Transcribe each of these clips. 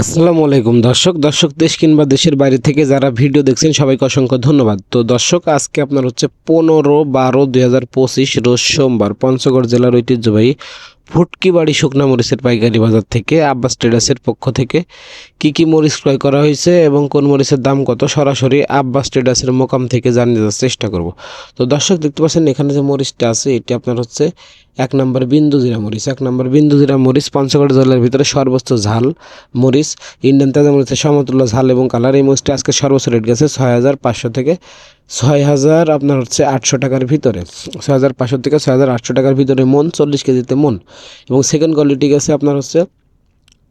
আসসালামু আলাইকুম। দর্শক দর্শক দেশ কিংবা দেশের বাইরে থেকে যারা ভিডিও দেখছেন, সবাইকে অসংখ্য ধন্যবাদ। তো দর্শক, আজকে আপনার হচ্ছে পনেরো বারো দুই হাজার পঁচিশ রোজ সোমবার পঞ্চগড় জেলার ঐতিহ্যবাহী ফুটকি বাড়ি শুকনা মরিচের পাইকারি বাজার থেকে আব্বাস ট্রেডার্সের পক্ষ থেকে কি কি মরিচ ক্রয় করা হয়েছে এবং কোন মরিচের দাম কত? সরাসরি আব্বাস ট্রেডার্সের মোকাম থেকে জানিয়ে দেওয়ার চেষ্টা করব। তো দর্শক, দেখতে পাচ্ছেন এখানে যে মরিচটা আছে, এটি আপনার হচ্ছে এক নম্বর বিন্দু জিরা মরিচ। এক নম্বর বিন্দু জিরা মরিচ পঞ্চগড় জেলার ভিতরে সর্বোচ্চ ঝাল মরিচ। ইন্ডিয়ান তাজা মরিচের সমতুল্য ঝাল এবং কালার এই মরিচটা আজকে সর্বোচ্চ রেট গেছে ছয় হাজার পাঁচশো থেকে ছয় হাজার আপনার হচ্ছে আটশো টাকার ভিতরে। ছয় হাজার পাঁচশো থেকে ছয় হাজার আটশো টাকার ভিতরে মন, চল্লিশ কেজিতে মন। এবং সেকেন্ড কোয়ালিটি গেছে আপনার হচ্ছে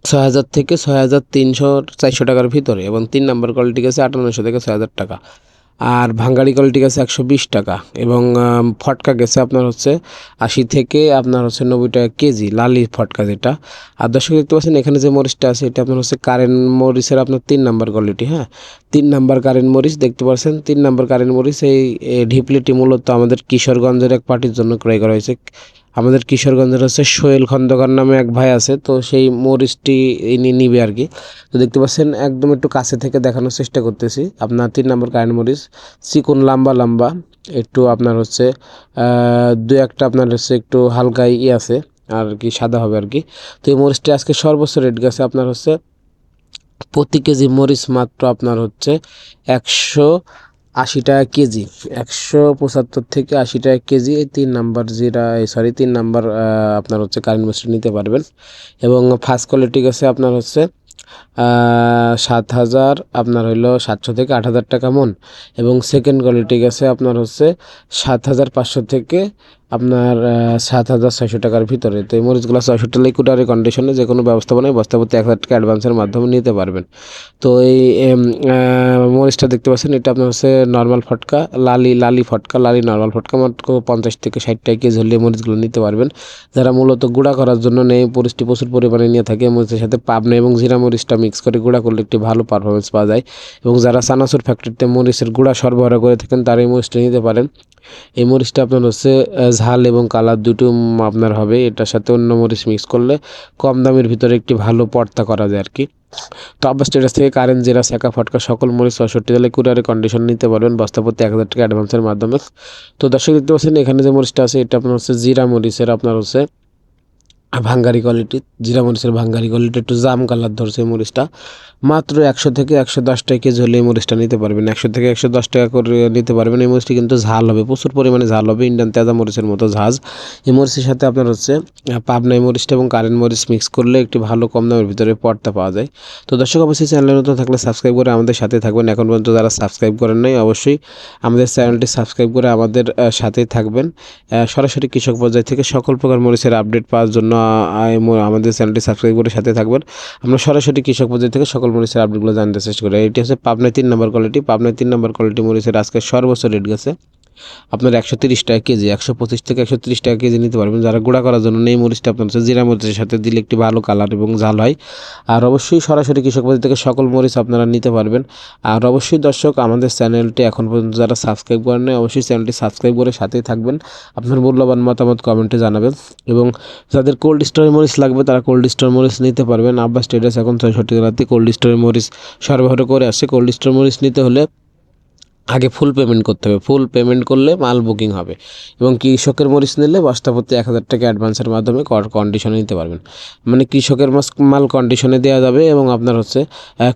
ছয় হাজার থেকে ছয় হাজার তিনশো চারশো টাকার ভিতরে। এবং তিন নম্বর কোয়ালিটি গেছে আটান্নশো থেকে ছয় হাজার টাকা। আর ভাঙ্গাড়ি কোয়ালিটি গেছে একশো বিশ টাকা এবং ফটকা গেছে আপনার হচ্ছে আশি থেকে আপনার হচ্ছে নব্বই টাকা কেজি, লালি ফটকা যেটা। আর দর্শক দেখতে পাচ্ছেন এখানে যে মরিচটা আছে, এটা আপনার হচ্ছে কারেন্ট মরিচের আপনার তিন নাম্বার কোয়ালিটি হ্যাঁ? তিন নাম্বার কারেন্ট মরিচ, দেখতে পাচ্ছেন? তিন নাম্বার কারেন্ট মরিচ এই ঢিপলিটি মূলত আমাদের কিশোরগঞ্জের এক পার্টির জন্য ক্রয় করা হয়েছে। আমাদের কিশোরগঞ্জের হচ্ছে সোহেল খন্দকার নামে এক ভাই আছে, তো সেই মরিচটি ইনি নিবে আর কি। তো দেখতে পাচ্ছেন, একদম একটু কাছে থেকে দেখানোর চেষ্টা করতেছি। আপনার তিন নম্বর কারেন্ট মরিচ, চিকন, লম্বা লম্বা। একটু আপনার হচ্ছে দু একটা আপনার হচ্ছে একটু হালকা ই আছে, আর কি সাদা হবে আর কি। তো এই মরিচটি আজকে সর্বোচ্চ রেট গেছে আপনার হচ্ছে, প্রতি কেজি মরিচ মাত্র আপনার হচ্ছে একশো আশি টাকা কেজি, একশো পঁচাত্তর থেকে আশি টাকা কেজি তিন নাম্বার জিরা সরি তিন নাম্বার আপনার হচ্ছে কারেন্ট মরিচটি নিতে পারবেন। এবং ফার্স্ট কোয়ালিটি গেছে আপনার হচ্ছে সাত হাজার আপনার হইল সাতশো থেকে আট হাজার টাকা মন। এবং সেকেন্ড কোয়ালিটি গেছে আপনার হচ্ছে সাত হাজার পাঁচশো থেকে আপনার সাত হাজার ছয়শো টাকার ভিতরে। তো এই মরিচগুলো ছয়শো টাকা লিকুইডারি কন্ডিশনে যে কোনো ব্যবস্থাপনায় বস্তাপতি এক হাজার টাকা অ্যাডভান্সের মাধ্যমে নিতে পারবেন। তো এই মরিচটা দেখতে পাচ্ছেন, এটা আপনার হচ্ছে নর্মাল ফটকা, লালি লালি ফটকা, লালি নর্মাল ফটকা মাত্র পঞ্চাশ থেকে ষাট টাকা হলে মরিচগুলো নিতে পারবেন। যারা মূলত গুঁড়া করার জন্য নেই পরিষ্টি প্রচুর পরিমাণে নিয়ে থাকে, মরিচের সাথে পাবনা এবং জিরা মরিচটা মিক্স করে গুঁড়া করলে একটি ভালো পারফরমেন্স পাওয়া যায়। এবং যারা চানাচুর ফ্যাক্টরিতে মরিচের গুঁড়া সরবরাহ করে থাকেন, তারা এই মরিচটা নিতে পারেন। এই মরিচটা আপনার হচ্ছে ঝাল এবং কালার দুটো আপনার হবে। এটার সাথে অন্য মরিচ মিক্স করলে কম দামের ভিতরে একটি ভালো পর্তা করা যায় আর কি তো আব্বাস স্টেটাস থেকে কারেন্ট জেরা সেকা ফটকা সকল মরিচ ছষট্টি তাহলে কুরিয়ারে কন্ডিশন নিতে পারবেন। বস্তাপতি এক হাজার টাকা অ্যাডভান্সের মাধ্যমে। তো দর্শক দেখতে পাচ্ছেন, এখানে যে মরিচটা আছে, এটা আপনার হচ্ছে জিরা মরিচের, আপনার হচ্ছে ভাঙ্গারি কোয়ালিটি জিরা মরিচের ভাঙ্গারি কোয়ালিটি একটু জাম কালার ধরছে মরিচটা। মাত্র একশো থেকে একশো দশ টাকা কেজি হলে এই মরিচটা নিতে পারবেন। একশো থেকে একশো দশ টাকা করে নিতে পারবেন। এই মরিচটি কিন্তু ঝাল হবে প্রচুর পরিমাণে ঝাল হবে ইন্ডিয়ান তেজা মরিচের মতো ঝাঁজ। এই মরিচের সাথে আপনার হচ্ছে আহ, পাবনা এই মরিচটা এবং কারেন্ট মরিচ মিক্স করলে একটি ভালো কম দামের ভিতরে পর্তা পাওয়া যায়। তো দর্শক অবশ্যই চ্যানেলের নতুন থাকলে সাবস্ক্রাইব করে আমাদের সাথে থাকবেন। এখন পর্যন্ত যারা সাবস্ক্রাইব করেন নাই অবশ্যই আমাদের চ্যানেলটি সাবস্ক্রাইব করে আমাদের সাথেই থাকবেন। সরাসরি কৃষক পর্যায় থেকে সকল প্রকার মরিচের আপডেট পাওয়ার জন্য আমাদের চ্যানেলটি সাবস্ক্রাইব করে সাথে থাকবেন। আমরা সরাসরি কৃষক পদ্ধতি থেকে সকল মরিচের আপডেটগুলো জানতে চেষ্টা করি। এটি হচ্ছে পাবনায় তিন নম্বর কোয়ালিটি পাবনায় তিন নম্বর কোয়ালিটি মরিচের আজকে সর্বোচ্চ রেট গেছে। আপনার একশো তিরিশ টাকা কেজি, একশো পঁচিশ থেকে একশো তিরিশ টাকা কেজি নিতে পারবেন। যারা গুঁড়া করার জন্য নেই, মরিচটা আপনার হচ্ছে জিরা মরিচের সাথে দিলে একটি ভালো কালার এবং ঝাল হয়। আর অবশ্যই সরাসরি কৃষক বাজার থেকে সকল মরিচ আপনারা নিতে পারবেন। আর অবশ্যই দর্শক, আমাদের চ্যানেলটি এখন পর্যন্ত যারা সাবস্ক্রাইব করেন অবশ্যই চ্যানেলটি সাবস্ক্রাইব করে সাথেই থাকবেন। আপনার মূল্যবান মতামত কমেন্টে জানাবেন। এবং যাদের কোল্ড স্টোরের মরিচ লাগবে, তারা কোল্ড স্টোর মরিচ নিতে পারবেন। আব্বাস স্টেটাস এখন ছয়ষট্টি জেলাতে কোল্ড স্টোরের মরিচ সরবরাহ করে আসছে। কোল্ড স্টোর মরিচ নিতে হলে আগে ফুল পেমেন্ট করতে হবে। ফুল পেমেন্ট করলে মাল বুকিং হবে। এবং কৃষকের মরিচ নিলে বস্তাপতি এক হাজার টাকা অ্যাডভান্সের মাধ্যমে কন্ডিশনে নিতে পারবেন। মানে কৃষকের মাস- মাল কন্ডিশনে দেওয়া যাবে এবং আপনার হচ্ছে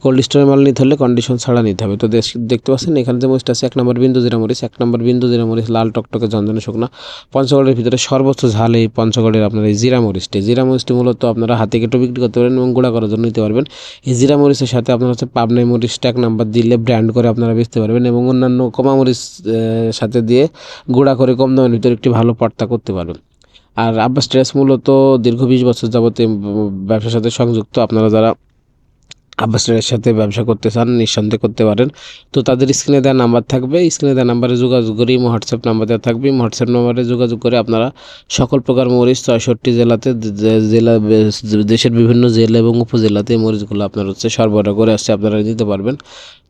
কোল্ড স্টোরের মাল নিতে হলে কন্ডিশন ছাড়া নিতে হবে। তো দেখতে পাচ্ছেন, এখানে যে মরিচটা আছে, এক নম্বর বিন্দু জিরা মরিচ, এক নম্বর বিন্দু জিরা মরিচ লাল টকটকে ঝনঝনে শুকনা। পঞ্চগড়ের ভিতরে সর্বোচ্চ ঝাল এই পঞ্চগড়ের আপনার এই জিরা মরিচটি। জিরা মরিচটি মূলত আপনারা হাতে কেটে বিক্রি করতে পারেন এবং গুঁড়া করার জন্য নিতে পারবেন। এই জিরা মরিচের সাথে আপনার হচ্ছে পাবনাই মরিচটা এক নাম্বার দিলে ব্র্যান্ড করে আপনারা বেচতে পারবেন এবং অন্যান্য কমামরিচ সাথে দিয়ে গুঁড়া করে কম দামের ভিতরে একটি ভালো পর্তা করতে পারবেন। আর আব্বাস ট্রেস মূলত দীর্ঘ বিশ বছর যাবতীয় ব্যবসার সাথে সংযুক্ত। আপনারা যারা আব্বাসের সাথে ব্যবসা করতে চান নিঃসন্দেহে করতে পারেন। তো তাদের স্ক্রিনে দেওয়া নাম্বার থাকবে। স্ক্রিনে দেওয়া নাম্বারে যোগাযোগ করে ইমো হোয়াটসঅ্যাপ নাম্বার দেওয়া থাকবে। ইমো হোয়াটসঅ্যাপ নাম্বারে যোগাযোগ করে আপনারা সকল প্রকার মরিচ ছয়ষট্টি জেলাতে জেলা দেশের বিভিন্ন জেলা এবং উপজেলাতে মরিচগুলো আপনার হচ্ছে সরবরাহ করে আসছে আপনারা নিতে পারবেন।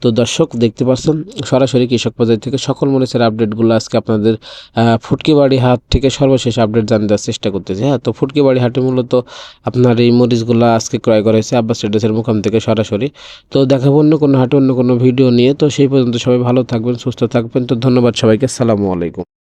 তো দর্শক দেখতে পাচ্ছেন সরাসরি কৃষক বাজার থেকে সকল মরিচের আপডেটগুলো আজকে আপনাদের আহ, ফুটকিবাড়ি হাট থেকে সর্বশেষ আপডেট দেওয়ার চেষ্টা করতেছি। হ্যাঁ তো ফুটকিবাড়ি হাটে মূলত আপনার এই মরিচগুলো আজকে ক্রয় করা হয়েছে আব্বাস ট্রেডার্সের মুখাম থেকে সরাসরি। তো দেখাবো অন্য কোনো হাটে, অন্য কোনো ভিডিও নিয়ে। তো সেই পর্যন্ত সবাই ভালো থাকবেন, সুস্থ থাকবেন। তো ধন্যবাদ সবাইকে। সালামু আলাইকুম।